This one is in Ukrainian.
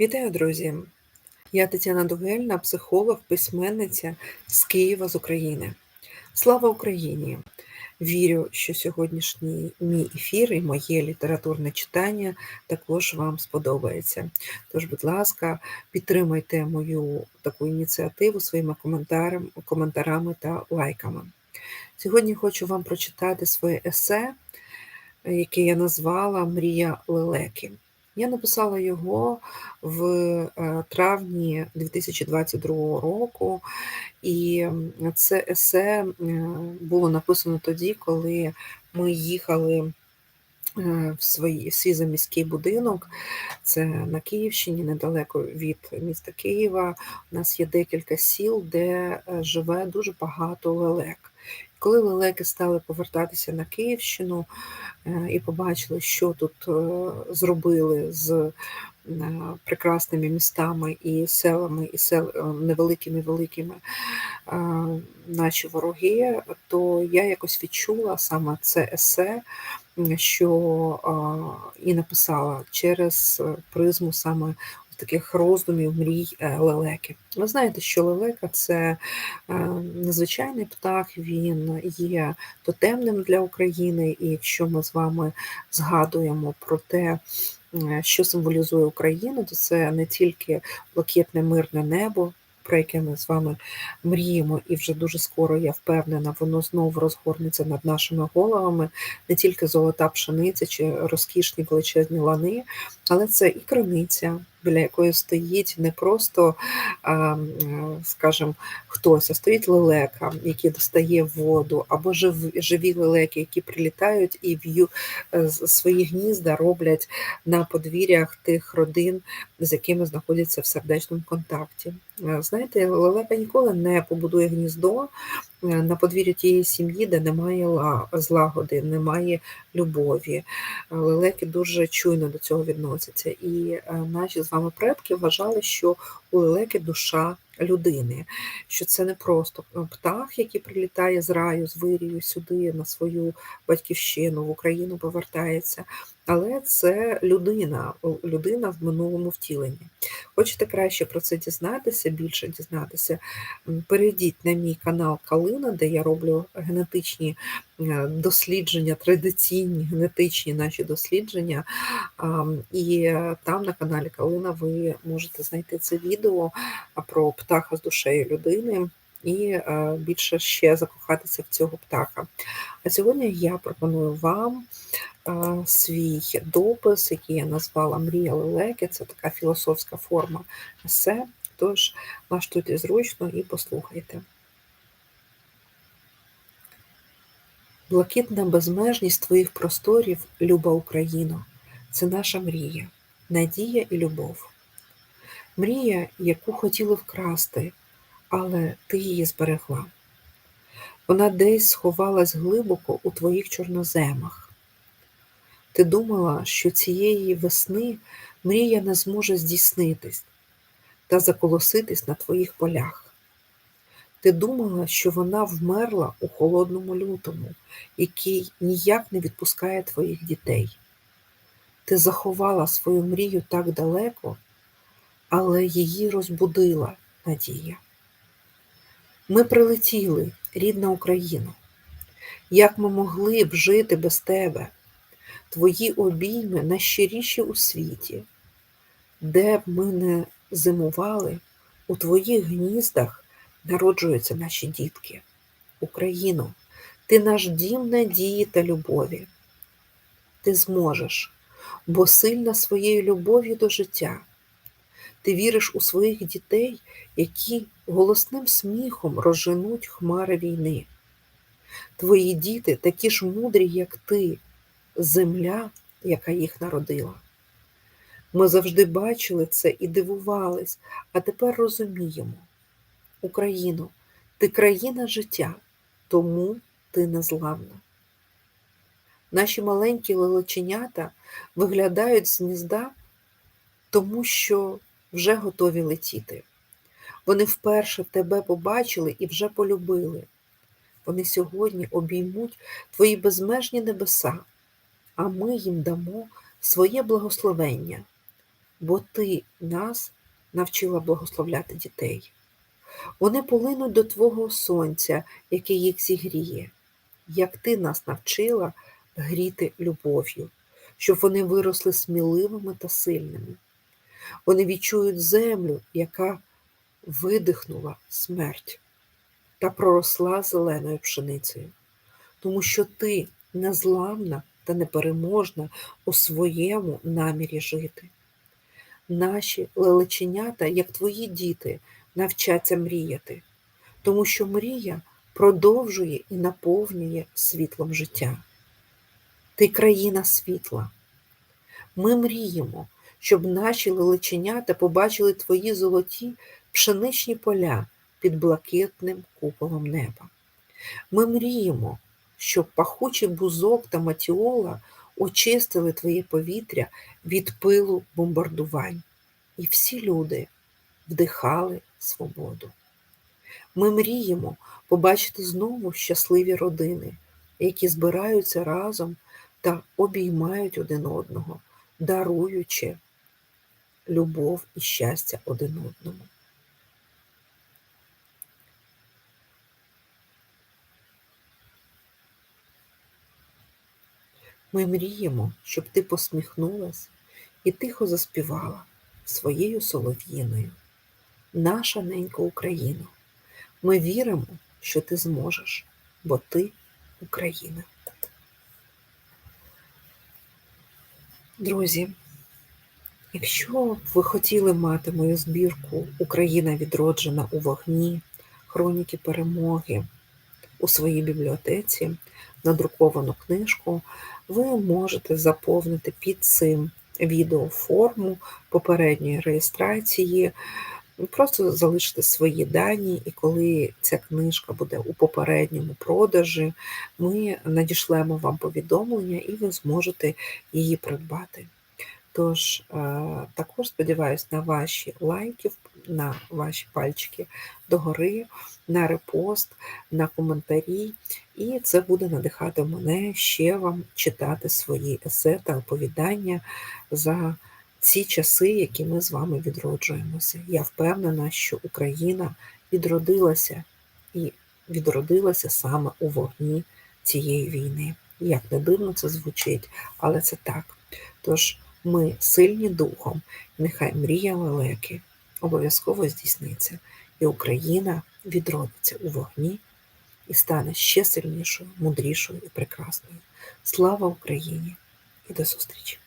Вітаю, друзі! Я Тетяна Дугельна, психолог, письменниця з Києва, з України. Слава Україні! Вірю, що сьогоднішній мій ефір і моє літературне читання також вам сподобається. Тож, будь ласка, підтримайте мою таку ініціативу своїми коментарами, та лайками. Сьогодні хочу вам прочитати своє есе, яке я назвала Мрія лелеки. Я написала його в е, травні 2022 року, і це есе було написано тоді, коли ми їхали е, в свій, в свій заміський будинок. Це на Київщині, недалеко від міста Києва. У нас є декілька сіл, де е, живе дуже багато лелек. Коли лелеки стали повертатися на Київщину і побачили, що тут зробили з прекрасними містами і селами, і сел невеликими великими наші вороги, то я якось відчула саме це есе, що і написала через призму саме таких роздумів, мрій е, лелеки. Ви знаєте, що лелека це е, незвичайний птах, він є тотемним для України, і якщо ми з вами згадуємо про те, що символізує Україну, то це не тільки блакитне мирне небо, про яке ми з вами мріємо, і вже дуже скоро, я впевнена, воно знову розгорнеться над нашими головами, не тільки золота пшениця чи розкішні величезні лани, але це і криниця, біля якої стоїть не просто, скажімо, хтось, а стоїть лелека, який достає воду, або живі лелеки, які прилітають і в'ю е, свої гнізда роблять на подвір'ях тих родин, з якими знаходяться в сердечному контакті. Е, знаєте, лелека ніколи не побудує гніздо на подвір'ї тієї сім'ї, де немає злагоди, немає любові. Лелеки дуже чуйно до цього відносяться. І е, наші з вами предки вважали, що у лелеки душа людини, що це не просто птах, який прилітає з раю, з вирію сюди, на свою батьківщину, в Україну повертається, але це людина, людина в минулому втіленні. Хочете краще про це дізнатися, більше дізнатися, перейдіть на мій канал Калина, де я роблю генетичні е, дослідження, традиційні генетичні наші дослідження. І е, там на каналі Калина ви можете знайти це відео про птаха з душею людини. І е, більше ще закохатися в цього птаха. А сьогодні я пропоную вам свій допис, який я назвала Мрія лелеки. Це така філософська форма есе. Тож влаштуйте зручно і послухайте. Блакитна безмежність твоїх просторів, люба Україно, це наша мрія, надія і любов. Мрія, яку хотіли вкрасти, але ти її зберегла. Вона десь сховалась глибоко у твоїх чорноземах. Ти думала, що цієї весни мрія не зможе здійснитись та заколоситись на твоїх полях. Ти думала, що вона вмерла у холодному лютому, який ніяк не відпускає твоїх дітей. Ти заховала свою мрію так далеко, але її розбудила надія. Ми прилетіли, рідна Україна. Як ми могли б жити без тебе? Твої обійми найщиріші у світі, де б ми не зимували, у твоїх гніздах народжуються наші дітки. Україно, ти наш дім надії та любові. Ти зможеш, бо сильна своєю любов'ю до життя. Ти віриш у своїх дітей, які голосним сміхом розженуть хмари війни. Твої діти такі ж мудрі, як ти, земля, яка їх народила. Ми завжди бачили це і дивувались, а тепер розуміємо. Україно, ти країна життя, тому ти незламна. Наші маленькі лелеченята виглядають з гнізда, тому що вже готові летіти. Вони вперше тебе побачили і вже полюбили. Вони сьогодні обіймуть твої безмежні небеса, а ми їм дамо своє благословення. бо ти нас навчила благословляти дітей. Вони полинуть до Твого сонця, яке їх зігріє, як ти нас навчила гріти любов'ю, щоб вони виросли сміливими та сильними. Вони відчують землю, яка видихнула смерть та проросла зеленою пшеницею, тому що ти незламна та непереможна у своєму намірі жити. Наші лелеченята, як твої діти, навчаться мріяти, тому що мрія продовжує і наповнює світлом життя. Ти країна світла. Ми мріємо, щоб наші лелеченята побачили твої золоті пшеничні поля під блакитним куполом неба. Ми мріємо, щоб пахучий бузок та матіола очистили твоє повітря від пилу бомбардувань, і всі люди вдихали свободу. Ми мріємо побачити знову щасливі родини, які збираються разом та обіймають один одного, даруючи любов і щастя один одному. Ми мріємо, щоб ти посміхнулась і тихо заспівала своєю солов'їною. Наша ненька Україна. Ми віримо, що ти зможеш, бо ти Україна. Друзі, якщо б ви хотіли мати мою збірку Україна відроджена у вогні, хроніки перемоги у своїй бібліотеці, надруковану книжку, ви можете заповнити під цим відео форму попередньої реєстрації, просто залишити свої дані, і коли ця книжка буде у попередньому продажі, ми надішлемо вам повідомлення і ви зможете її придбати. Тож, е, також сподіваюся на ваші лайки, на ваші пальчики догори, на репост, на коментарі, і це буде надихати мене ще вам читати свої есе та оповідання за ці часи, які ми з вами відроджуємося. Я впевнена, що Україна відродилася і відродилася саме у вогні цієї війни. Як не дивно це звучить, але це так. Тож ми сильні духом, нехай мрія лелеки обов'язково здійсниться, і Україна відродиться у вогні і стане ще сильнішою, мудрішою і прекрасною. Слава Україні і до зустрічі!